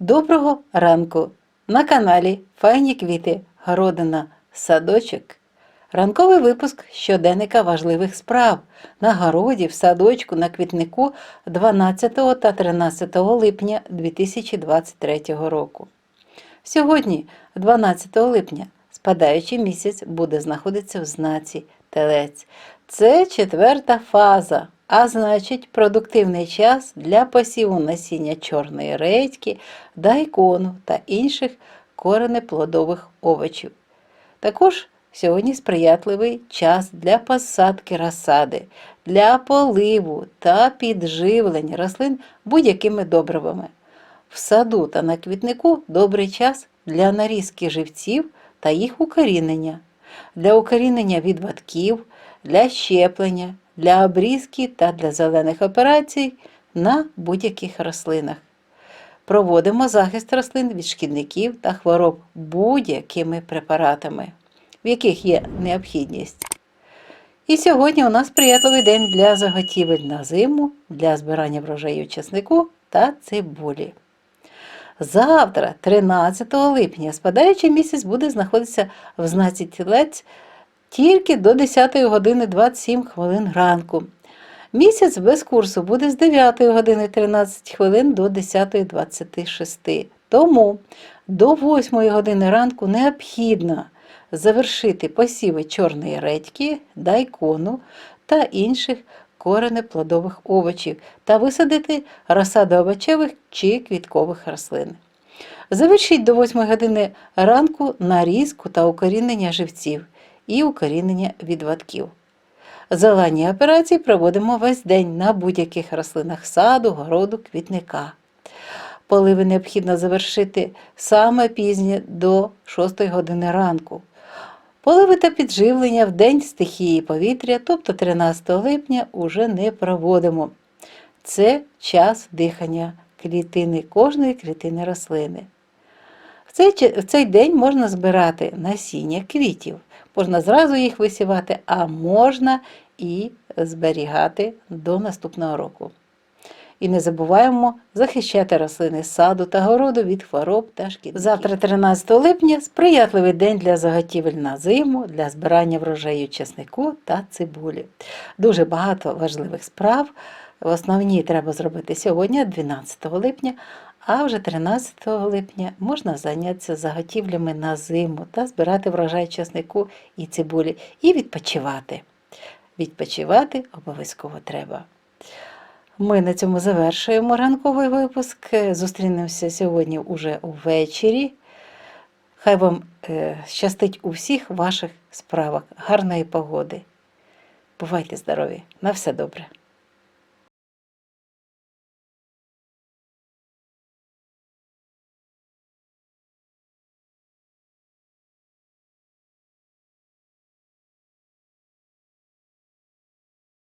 Доброго ранку! На каналі Файні квіти, городина, садочок. Ранковий випуск щоденника важливих справ на городі, в садочку, на квітнику 12 та 13 липня 2023 року. Сьогодні, 12 липня, спадаючий місяць буде знаходитися в знаці Телець. Це четверта фаза, а значить продуктивний час для посіву насіння чорної редьки, дайкону та інших коренеплодових овочів. Також сьогодні сприятливий час для посадки розсади, для поливу та підживлення рослин будь-якими добривами. В саду та на квітнику добрий час для нарізки живців та їх укорінення, для укорінення відвадків, для щеплення, для обрізки та для зелених операцій на будь-яких рослинах. Проводимо захист рослин від шкідників та хвороб будь-якими препаратами, в яких є необхідність. І сьогодні у нас приятливий день для заготівель на зиму, для збирання врожаю чеснику та цибулі. Завтра, 13 липня, спадаючий місяць буде знаходитися в знаці тілець тільки до 10 години 27 хвилин ранку. Місяць без курсу буде з 9 години 13 хвилин до 10.26. Тому до 8 години ранку необхідно завершити посіви чорної редьки, дайкону та інших коренеплодових овочів та висадити розсаду овочевих чи квіткових рослин. Завершіть до 8 години ранку нарізку та укорінення живців і укорінення відвадків. Зелені операції проводимо весь день на будь-яких рослинах саду, городу, квітника. Поливи необхідно завершити саме пізнє до 6 години ранку. Поливи та підживлення в день стихії повітря, тобто 13 липня, уже не проводимо. Це час дихання клітини кожної клітини рослини. В цей, в цей день можна збирати насіння квітів. Можна зразу їх висівати, а можна і зберігати до наступного року. І не забуваємо захищати рослини саду та городу від хвороб та шкідників. Завтра, 13 липня, сприятливий день для заготівель на зиму, для збирання врожаю чеснику та цибулі. Дуже багато важливих справ. Основні треба зробити сьогодні, 12 липня, а вже 13 липня можна зайнятися заготівлями на зиму та збирати врожай чеснику і цибулі і відпочивати. Відпочивати обов'язково треба. Ми на цьому завершуємо ранковий випуск. Зустрінемося сьогодні уже увечері. Хай вам е, щастить у всіх ваших справах. Гарної погоди. Бувайте здорові! На все добре!